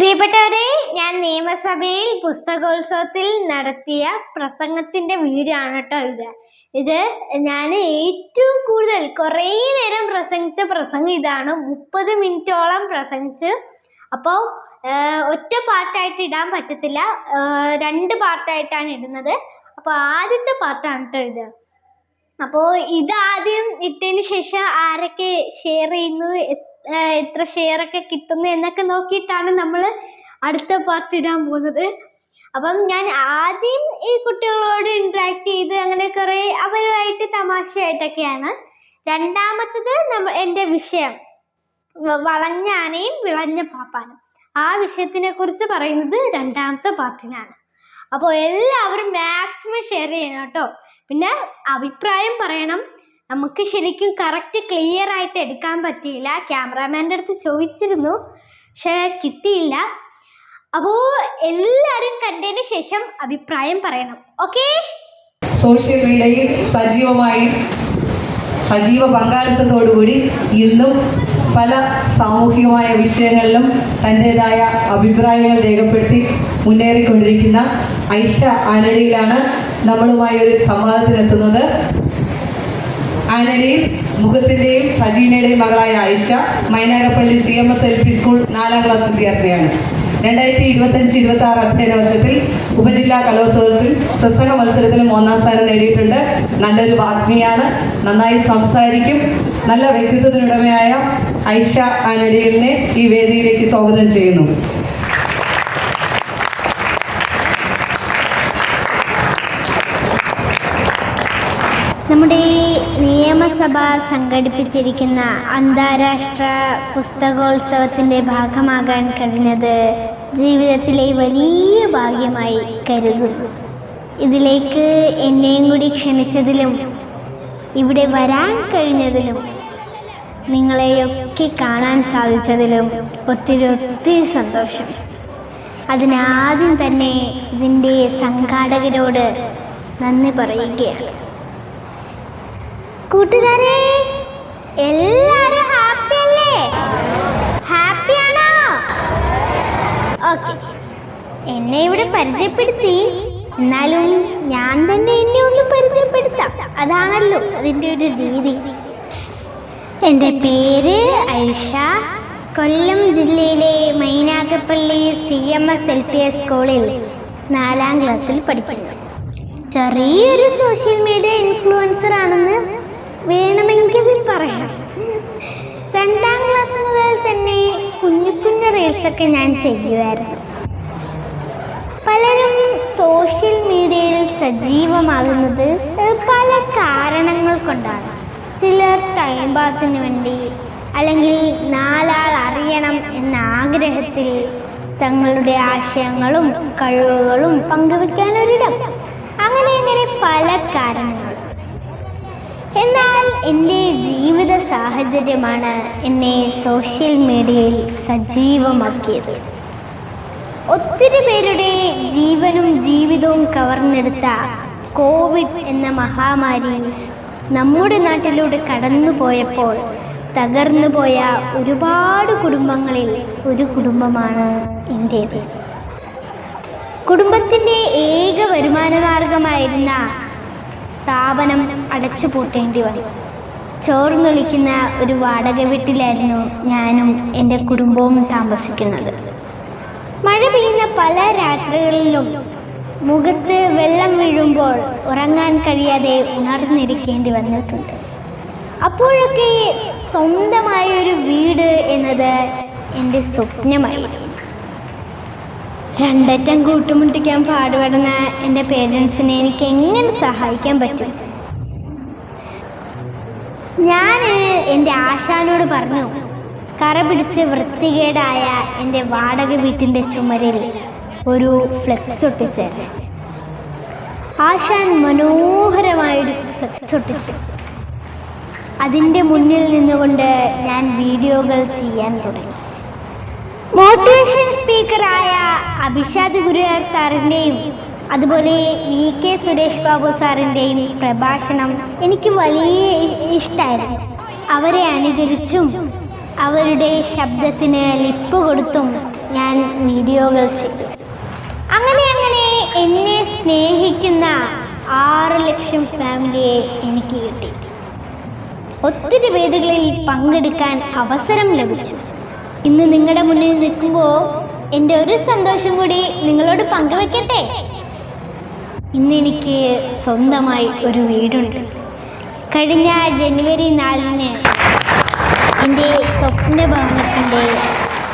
പ്രിയപ്പെട്ടവരെ ഞാൻ നിയമസഭയിൽ പുസ്തകോത്സവത്തിൽ നടത്തിയ പ്രസംഗത്തിന്റെ വീഡിയോ ആണ് കേട്ടോ ഇത്. ഇത് ഞാൻ ഏറ്റവും കൂടുതൽ കുറേ നേരം പ്രസംഗിച്ച പ്രസംഗം ഇതാണ്. മുപ്പത് മിനിറ്റോളം പ്രസംഗിച്ച്. അപ്പോൾ ഒറ്റ പാർട്ടായിട്ട് ഇടാൻ പറ്റത്തില്ല. രണ്ട് പാർട്ടായിട്ടാണ് ഇടുന്നത്. അപ്പോൾ ആദ്യത്തെ പാർട്ടാണ് കേട്ടോ ഇത്. അപ്പോൾ ഇതാദ്യം ഇട്ടതിന് ശേഷം ആരൊക്കെ ഷെയർ ചെയ്യുന്നു എത്ര ഷെയർ ഒക്കെ കിട്ടുന്നു എന്നൊക്കെ നോക്കിയിട്ടാണ് നമ്മൾ അടുത്ത പാർട്ട് ഇടാൻ പോകുന്നത്. അപ്പം ഞാൻ ആദ്യം ഈ കുട്ടികളോട് ഇൻട്രാക്ട് ചെയ്ത് അങ്ങനെ കുറേ അവരുമായിട്ട് തമാശയായിട്ടൊക്കെയാണ്. രണ്ടാമത്തത് നമ്മ എന്റെ വിഷയം. വളഞ്ഞ ആനയും വിളഞ്ഞ പാപ്പാനും ആ വിഷയത്തിനെ കുറിച്ച് പറയുന്നത് രണ്ടാമത്തെ പാർട്ടിനാണ് അപ്പോൾ എല്ലാവരും മാക്സിമം ഷെയർ ചെയ്യണം കേട്ടോ. പിന്നെ അഭിപ്രായം പറയണം. നമുക്ക് ശരിക്കും കറക്റ്റ് ക്ലിയർ ആയിട്ട് എടുക്കാൻ പറ്റിയില്ല. ക്യാമറാമാന്റെ അടുത്ത് ചോദിച്ചിരുന്നു പക്ഷേ കിട്ടിയില്ല. അപ്പോൾ എല്ലാവരും കണ്ടതിന് ശേഷം അഭിപ്രായം പറയണം. ഓക്കെ സോഷ്യൽ മീഡിയയിൽ സജീവമായി സജീവ പങ്കാളിത്തത്തോടുകൂടി ഇന്നും പല സാമൂഹികമായ വിഷയങ്ങളിലും തന്റെതായ അഭിപ്രായങ്ങൾ രേഖപ്പെടുത്തി മുന്നേറിക്കൊണ്ടിരിക്കുന്ന ഐഷ ആനടിയിലാണ് നമ്മളുമായി ഒരു സംവാദത്തിനെത്തുന്നത്. ആനടിയിൽ മുഖസിന്റെയും സജീനയുടെയും മകളായ Ayisha Mainagappally C M S L P school നാലാം ക്ലാസ് വിദ്യാർത്ഥിയാണ്. രണ്ടായിരത്തി ഇരുപത്തഞ്ച് ഇരുപത്തി ആറ് അധ്യയന വർഷത്തിൽ ഉപജില്ലാ കലോത്സവത്തിൽ പ്രസംഗ മത്സരത്തിൽ മൂന്നാം സ്ഥാനം നേടിയിട്ടുണ്ട്. നല്ലൊരു വാഗ്മിയാണ്. നന്നായി സംസാരിക്കും. നല്ല വ്യക്തിത്വത്തിനുടമയായ ഐഷ ആനഡിയലിനെ ഈ വേദിയിലേക്ക് സ്വാഗതം ചെയ്യുന്നു. നിയമസഭ സംഘടിപ്പിച്ചിരിക്കുന്ന അന്താരാഷ്ട്ര പുസ്തകോത്സവത്തിന്റെ ഭാഗമാകാൻ കഴിഞ്ഞത് ജീവിതത്തിലെ വലിയ ഭാഗ്യമായി കരുതുന്നു. ഇതിലേക്ക് എന്നെയും കൂടി ക്ഷണിച്ചതിലും ഇവിടെ വരാൻ കഴിഞ്ഞതിലും നിങ്ങളെയൊക്കെ കാണാൻ സാധിച്ചതിലും ഒത്തിരി ഒത്തിരി സന്തോഷം. അതിനാദ്യം തന്നെ ഇതിന്റെ സംഘാടകരോട് നന്ദി പറയുകയാണ്. കൂട്ടുകാരെ എല്ലാരും ഹാപ്പി അല്ലേ? ഹാപ്പി ആണോ? ഓക്കെ എന്നെ ഇവിടെ പരിചയപ്പെടുത്തി. എന്നാലും ഞാൻ തന്നെ എന്നെ ഒന്ന് പരിചയപ്പെടുത്താം. അതാണല്ലോ അതിന്റെ ഒരു രീതി. എന്റെ പേര് ഐഷ കൊല്ലം ജില്ലയിലെ Mainagappally C M S L P S സ്കൂളിൽ നാലാം ക്ലാസ്സിൽ പഠിക്കുന്നു. ചെറിയൊരു സോഷ്യൽ മീഡിയ ഇൻഫ്ലുവൻസർ ആണെന്ന് വേണമെങ്കിൽ പറയാം. രണ്ടാം ക്ലാസ് മുതൽ തന്നെ കുഞ്ഞു കുഞ്ഞു റീൽസൊക്കെ ഞാൻ ചെയ്യുമായിരുന്നു. പലരും സോഷ്യൽ മീഡിയയിൽ സജീവമാകുന്നത് പല കാരണങ്ങൾ കൊണ്ടാണ്. ചിലർ ടൈം പാസിന് വേണ്ടി അല്ലെങ്കിൽ നാലാൾ അറിയണം എന്ന ആഗ്രഹത്തിൽ തങ്ങളുടെ ആശയങ്ങളും കഴിവുകളും പങ്കുവെക്കാൻ ഒരിടം. അങ്ങനെ അങ്ങനെ പല കാരണങ്ങൾ എന്നാൽ എന്റെ ജീവിത സാഹചര്യമാണ് എന്നെ സോഷ്യൽ മീഡിയയിൽ സജീവമാക്കിയത്. ഒത്തിരി പേരുടെ ജീവനും ജീവിതവും കവർന്നെടുത്ത കോവിഡ് എന്ന മഹാമാരി നമ്മുടെ നാട്ടിലൂടെ കടന്നുപോയപ്പോൾ തകർന്നുപോയ ഒരുപാട് കുടുംബങ്ങളിൽ ഒരു കുടുംബമാണ് എന്റേത്. കുടുംബത്തിന്റെ ഏക വരുമാന മാർഗമായിരുന്ന സ്ഥാപനം അടച്ചു പൂട്ടേണ്ടി വന്നു. ചോർന്നൊളിക്കുന്ന ഒരു വാടക വീട്ടിലായിരുന്നു ഞാനും എന്റെ കുടുംബവും താമസിക്കുന്നത്. മഴ പെയ്യുന്ന പല രാത്രികളിലും മുഖത്ത് വെള്ളം വീഴുമ്പോൾ ഉറങ്ങാൻ കഴിയാതെ ഉണർന്നിരിക്കേണ്ടി വന്നിട്ടുണ്ട്. അപ്പോഴൊക്കെ സ്വന്തമായ ഒരു വീട് എന്നത് എന്റെ സ്വപ്നമായിരുന്നു. രണ്ടറ്റം കൂട്ടുമുട്ടിക്കാൻ പാടുപെടുന്ന എന്റെ പേരൻസിനെ എനിക്ക് എങ്ങനെ സഹായിക്കാൻ പറ്റും? ഞാൻ എന്റെ ആശാനോട് പറഞ്ഞു കറ പിടിച്ച് വൃത്തികേടായ എന്റെ വാടക വീട്ടിന്റെ ചുമരിൽ ഒരു ഫ്ലെക്സ് ഒട്ടിച്ചേരാൻ ആശാൻ മനോഹരമായൊരു ഫ്ലെക്സ് ഒട്ടിച്ചു. അതിന്റെ മുന്നിൽ നിന്നുകൊണ്ട് ഞാൻ വീഡിയോകൾ ചെയ്യാൻ തുടങ്ങി. സ്പീക്കറായ അഭിഷാദ് ഗുരുവാർ സാറിന്റെയും അതുപോലെ വി കെ സുരേഷ് ബാബു സാറിന്റെയും പ്രഭാഷണം എനിക്ക് വലിയ ഇഷ്ടമായിരുന്നു അവരെ അനുകരിച്ചും അവരുടെ ശബ്ദത്തിന് ലിപ്പ് കൊടുത്തും ഞാൻ വീഡിയോകൾ ചെയ്തു. അങ്ങനെ അങ്ങനെ എന്നെ സ്നേഹിക്കുന്ന ആറ് ലക്ഷം ഫാമിലിയെ എനിക്ക് കിട്ടി. ഒത്തിരി വേദികളിൽ പങ്കെടുക്കാൻ അവസരം ലഭിച്ചു. ഇന്ന് നിങ്ങളുടെ മുന്നിൽ നിൽക്കുമ്പോൾ എന്റെ ഒരു സന്തോഷം കൂടി നിങ്ങളോട് പങ്കുവെക്കട്ടെ? ഇന്ന് എനിക്ക് സ്വന്തമായി ഒരു വീടുണ്ട്. കഴിഞ്ഞ ജനുവരി നാലിന് എന്റെ സ്വപ്ന ഭവനത്തിന്റെ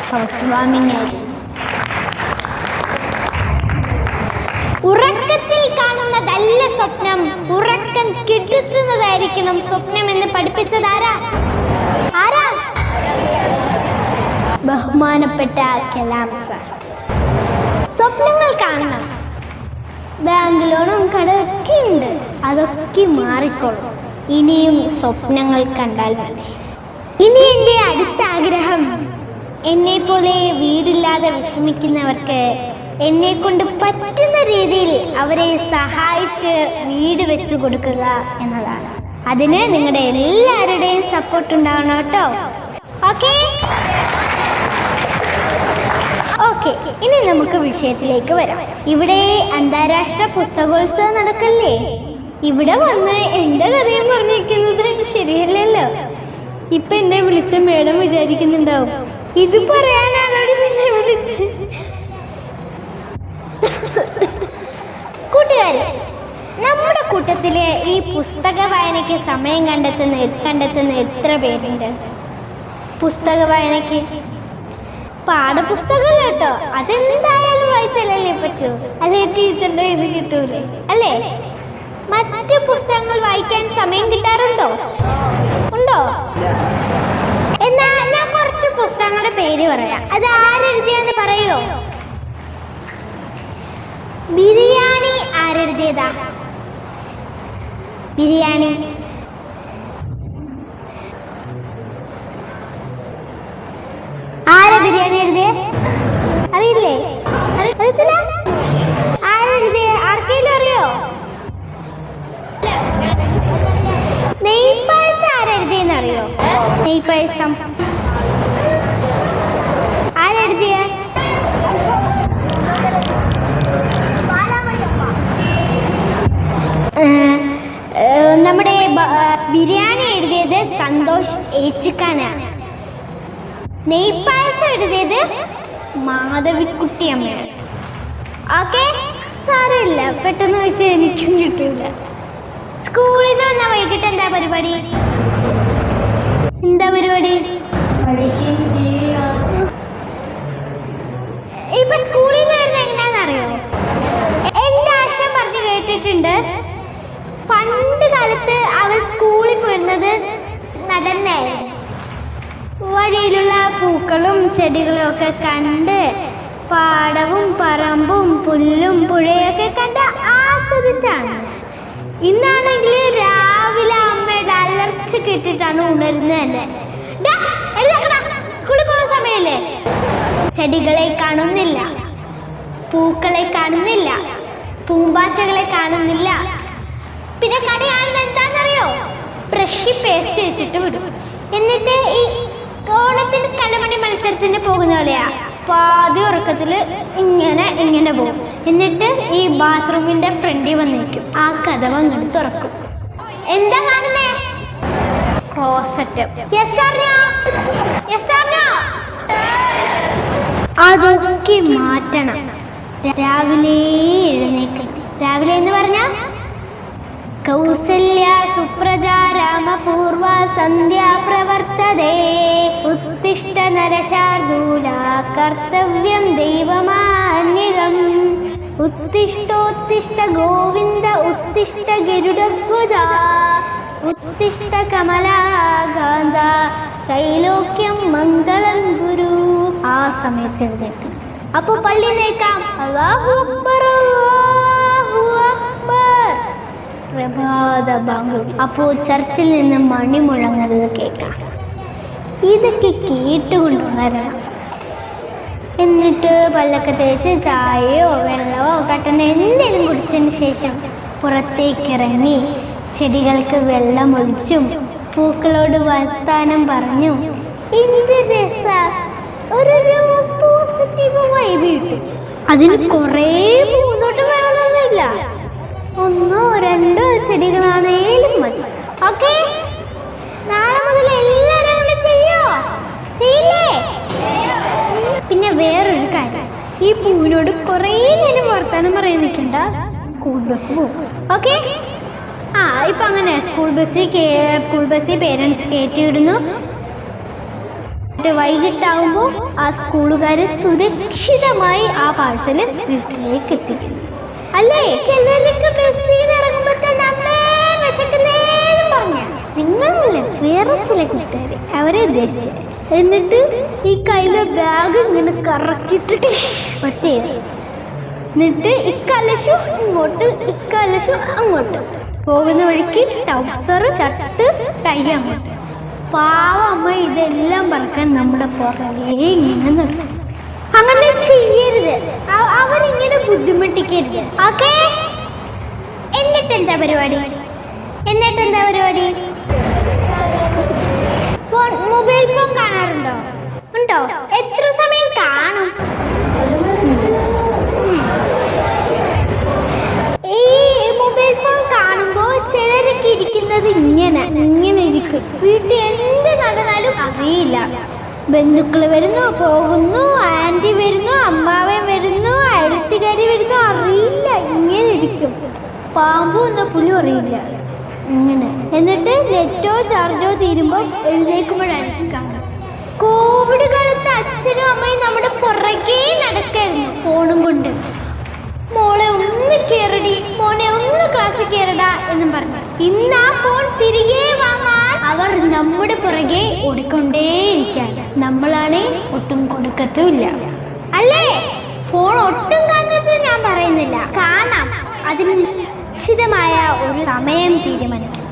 ഹൗസ് വാമിംഗ് ഉറക്കത്തിൽ കാണുന്നതല്ല സ്വപ്നം. ഉറക്കം കിട്ടുന്നതായിരിക്കണം സ്വപ്നം എന്ന് പഠിപ്പിച്ചത് ബഹുമാനപ്പെട്ട കലാം സാർ. സ്വപ്നങ്ങൾ കാണണം. ബാങ്ക് ലോണും കടമൊക്കെ ഉണ്ട്. അതൊക്കെ മാറിക്കോളും. ഇനിയും സ്വപ്നങ്ങൾ കണ്ടാൽ മതി. ഇനി എന്റെ അടുത്ത ആഗ്രഹം എന്നെ പോലെ വീടില്ലാതെ വിഷമിക്കുന്നവർക്ക് എന്നെ കൊണ്ട് പറ്റുന്ന രീതിയിൽ അവരെ സഹായിച്ച് വീട് വെച്ച് കൊടുക്കുക എന്നതാണ്. അതിന് നിങ്ങളുടെ എല്ലാവരുടെയും സപ്പോർട്ട് ഉണ്ടാവണം കേട്ടോ. ഓക്കെ ഓക്കെ ഇനി നമുക്ക് വിഷയത്തിലേക്ക് വരാം. ഇവിടെ അന്താരാഷ്ട്ര പുസ്തകോത്സവം നടക്കല്ലേ? ഇവിടെ വന്ന് എന്റെ കഥയും പറഞ്ഞിരിക്കുന്നത്? ശരിയല്ലല്ലോ. ഇപ്പൊ എന്നെ വിളിച്ച മേഡം വിചാരിക്കുന്നുണ്ടാവും. ഇത് പറയാനാണോ നിന്നെ വിളിച്ച് കൂട്ടുകാരെ നമ്മുടെ കൂട്ടത്തിൽ ഈ പുസ്തക വായനയ്ക്ക് സമയം കണ്ടെത്തുന്ന കണ്ടെത്തുന്ന എത്ര പേരുണ്ട്? പുസ്തക വായനയ്ക്ക് പാഠപുസ്തകം കേട്ടോ അതെന്തായാലും വായിച്ചാലല്ലേ പറ്റൂ? അല്ലെ ടീച്ചറിന്റെ ഇത് കിട്ടൂലേ? അല്ലേ? മറ്റ് പുസ്തകങ്ങൾ വായിക്കാൻ സമയം കിട്ടാറുണ്ടോ? നെയ്പായസം ആരെഴുതിയ നമ്മുടെ ബിരിയാണി എഴുതിയത് സന്തോഷ് ഏച്ചിക്കാനാണ്. നെയ്പായസം എഴുതിയത് മാധവിക്കുട്ടി അമ്മയാണ് ഓക്കെ? സാരമില്ല പെട്ടെന്ന് വെച്ച് എനിക്കും കിട്ടില്ല സ്കൂളിൽ നിന്ന് വന്നാൽ വൈകിട്ട് എന്താ പരിപാടി? എന്താ പരിപാടി? ഇപ്പൊ സ്കൂളിൽ എങ്ങനെയാണെന്നറിയോ എന്റെ ആശം പറഞ്ഞു കേട്ടിട്ടുണ്ട്. പണ്ട് കാലത്ത് അവർ സ്കൂളിൽ പോയിരുന്നത് നടന്നായിരുന്നു. വഴിയിലുള്ള പൂക്കളും ചെടികളും ഒക്കെ കണ്ട് പാടവും പറമ്പും പുല്ലും പുഴയൊക്കെ കണ്ട് ആസ്വദിച്ചാണ്. ഇന്നാണെങ്കിൽ അമ്മയുടെ കിട്ടിട്ടാണ് ഉണരുന്നത് തന്നെ സ്കൂളിൽ പോകുന്ന സമയല്ലേ? ചെടികളെ കാണുന്നില്ല. പൂക്കളെ കാണുന്നില്ല. പൂമ്പാറ്റകളെ കാണുന്നില്ല. പിന്നെ കടി കാണുന്ന എന്താണെന്നറിയോ? ബ്രഷി പേസ്റ്റ് വെച്ചിട്ട് വിടും. എന്നിട്ട് ഈ ഓണത്തിന് കലമണി മത്സരത്തിന് പോകുന്ന പോലെയാ. പാതി ഉറക്കത്തിൽ ഇങ്ങനെ ഇങ്ങനെ പോകും. എന്നിട്ട് ഈ ബാത്റൂമിന്റെ ഫ്രണ്ടിൽ വന്നിരിക്കും. ആ കഥവ് അങ്ങോട്ട് തുറക്കും. എന്താ ക്ലോസറ്റ് അതൊക്കെ മാറ്റണം. രാവിലെ എഴുന്നേക്കണം രാവിലെ എന്ന് പറഞ്ഞ? കൗസല്യ സുപ്രജ രാമപൂർവ സന്ധ്യ പ്രവർത്തതേ. ഉത്തിഷ്ട നരശാർദൂല കർത്തവ്യം ദൈവമാന്യകം. ഉത്തിഷ്ടോത്തിഷ്ട ഗോവിന്ദ ഉത്തിഷ്ട ഗരുഡധ്വജ. ഉത്തിഷ്ഠ കമലാകാന്ത ത്രൈലോക്യം മംഗളം ഗുരു. ആ സമയത്ത് എഴുതേക്കണം. അപ്പൊ പള്ളി നേക്കാം. അക്ബർ പ്രഭാത ബാങ്ക് അപ്പോൾ ചർച്ചിൽ നിന്ന് മണി മുഴങ്ങുന്നത് കേൾക്കാം. ഇതൊക്കെ കേട്ടുകൊണ്ടുണരണം എന്നിട്ട് പല്ലൊക്കെ തേച്ച് ചായയോ വെള്ളമോ കട്ടനോ എന്തെങ്കിലും കുടിച്ചതിന് ശേഷം പുറത്തേക്ക് ഇറങ്ങി വെള്ളം ഒഴിച്ചും പൂക്കളോട് വർത്താനം പറഞ്ഞു എന്ത് രസ. ഒരു പോസിറ്റീവ് വൈബ് കിട്ടും. അതിന് കുറേ പൂന്തോട്ടം വേണമെന്നൊന്നുമില്ല. ഒന്നോ രണ്ടോ ചെടികളാണേലും മതി. ഓക്കെ? നാളെ മുതൽ എല്ലാവരും അങ്ങനെ ചെയ്യോ? ചെയ്യില്ലേ? പിന്നെ വേറൊരു കാര്യം. ഈ പൂവിനോട് കുറേ നേരം വർത്താനം പറയാൻ നിൽക്കണ്ട. സ്കൂൾ ബസ് പോകും ഓക്കെ? ആ ഇപ്പം അങ്ങനെ സ്കൂൾ ബസ്സിൽ സ്കൂൾ ബസ്സിൽ പേരൻസ് കയറ്റി വിടുന്നു വൈകിട്ടാവുമ്പോൾ ആ സ്കൂളുകാർ സുരക്ഷിതമായി ആ പാഴ്സൽ വീട്ടിലേക്ക് എത്തി അല്ലേ? ചിലർക്ക് വേറെ ചില കുട്ടികൾ അവരെ ഉദ്ദേശിച്ച്. എന്നിട്ട് ഈ കയ്യിലെ ബാഗ് ഇങ്ങനെ കറക്കിട്ടിട്ട് ഒറ്റ എന്നിട്ട് ഇക്കലശു ഇങ്ങോട്ട് ഇക്കലശു അങ്ങോട്ട്. പോകുന്ന വഴിക്ക് ടൗസർ ചട്ട് കൈ അങ്ങോട്ട് പാവ അമ്മ ഇതെല്ലാം പറക്കാൻ നമ്മുടെ പുറകെ ഇങ്ങനെ അങ്ങനെ ചെയ്യരുത്. അവരിങ്ങനെ ബുദ്ധിമുട്ടിക്കരുത്. ഓക്കെ? എന്നിട്ട് എന്താ പരിപാടി? എന്നിട്ട് എന്താ പരിപാടി? ഫോൺ മൊബൈൽ ഫോൺ കാണാറുണ്ടോ? ഇരിക്കുന്നത് ഇങ്ങനെ ഇങ്ങനെ ഇരിക്കും. വീട്ടിൽ എന്ത് നടന്നാലും അറിയില്ല. ബന്ധുക്കൾ വരുന്നു പോകുന്നു ആന്റി വരുന്നു അമ്മാവൻ വരുന്നു അയൽത്തുകാരി വരുന്നു അറിയില്ല ഇങ്ങനെ ഇരിക്കും. പാമ്പും എന്ന പുലി അറിയില്ല. ഇങ്ങനെ. എന്നിട്ട് നെറ്റോ ചാർജോ തീരുമ്പോൾ എഴുന്നേൽക്കുമ്പോഴായിരിക്കും. കോവിഡ് കാലത്ത് അച്ഛനും അമ്മയും നമ്മുടെ പുറകേ നടക്കായിരുന്നു ഫോണും കൊണ്ട്. മോളെ ഒന്ന് കേറടി. മോനെ ഒന്ന് ക്ലാസ്സിൽ കേറടാ എന്നും പറഞ്ഞു. ഇന്ന് ആ ഫോൺ തിരികെ വാങ്ങാൻ അവർ നമ്മുടെ പുറകെ ഓടിക്കൊണ്ടേയിരിക്കാൻ. നമ്മളാണ് ഒട്ടും കൊടുക്കത്തുമില്ല. അല്ലേ? ഫോൺ ഒട്ടും കാണരുത് ഞാൻ പറയുന്നില്ല. കാണാം. അതിന് നിശ്ചിതമായ ഒരു സമയം തീരുമാനിക്കാം.